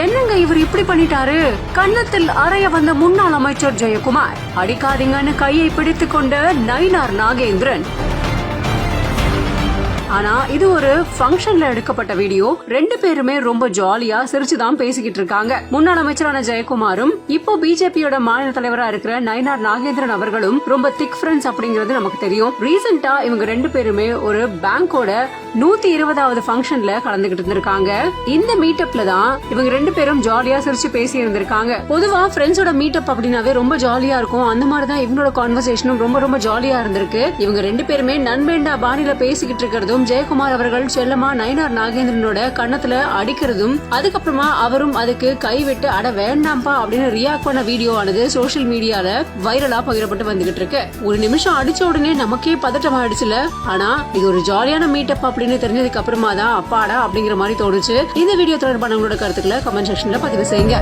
என்னங்க இவர் இப்படி பண்ணிட்டாரு? கன்னத்தில் அறைய வந்த முன்னாள் அமைச்சர் ஜெயக்குமார். அடிக்காதீங்கன்னு கையை பிடித்து கொண்ட நயினார் நாகேந்திரன். ஆனா இது ஒரு ஃபங்க்ஷன்ல எடுக்கப்பட்ட வீடியோ ரெண்டு பேருமே ரொம்ப ஜாலியா சிரிச்சுதான் பேசிக்கிட்டு இருக்காங்க முன்னாள் அமைச்சரான ஜெயக்குமாரும் இப்போ பிஜேபியோட மாநில தலைவரா இருக்கிற நயனார் நாகேந்திரன் அவர்களும் ரொம்ப திக் ஃப்ரெண்ட்ஸ் அப்படிங்கிறது நமக்கு தெரியும். ரீசெண்டா இவங்க ரெண்டு பேருமே ஒரு பேங்கோட நூத்தி இருபதாவது ஃபங்க்ஷன்ல கலந்துகிட்டு இருந்திருக்காங்க. இந்த மீட்டப்ல தான் இவங்க ரெண்டு பேரும் ஜாலியா சிரிச்சு பேசி இருந்திருக்காங்க. பொதுவா ஃப்ரெண்ட்ஸோட மீட்டப் அப்படின்னாவே ரொம்ப ஜாலியா இருக்கும். அந்த மாதிரி தான் இவங்களோட கான்வர்சேஷனும் ரொம்ப ரொம்ப ஜாலியா இருந்திருக்கு. இவங்க ரெண்டு பேருமே நண்பேண்டா பாணியில பேசிக்கிட்டு இருக்கிறதும் ஜெயக்குமார் அவர்கள் செல்லமா நயனார் நாகேந்திரனோட கன்னத்துல அடிக்கிறதும் அதுக்கப்புறமா அவரும் அதுக்கு கைவிட்டு அட வேண்டாம்பா அப்படின்னு ரியாக்ட் பண்ண வீடியோ ஆனது சோசியல் மீடியால வைரலா பகிரப்பட்டு வந்துகிட்டு இருக்கு. ஒரு நிமிஷம் அடிச்ச உடனே நமக்கே பதட்டம் ஆயிடுச்சுல ஆனா இது ஒரு ஜாலியான மீட்டப் அப்படின்னு தெரிஞ்சதுக்கு அப்புறமா தான் அப்பாடா அப்படிங்கிற மாதிரி தோணுச்சு. இந்த வீடியோ தொடர்பான உங்களோட கருத்துக்களை கமெண்ட் செக்ஷன்ல பதிவு செய்யுங்க.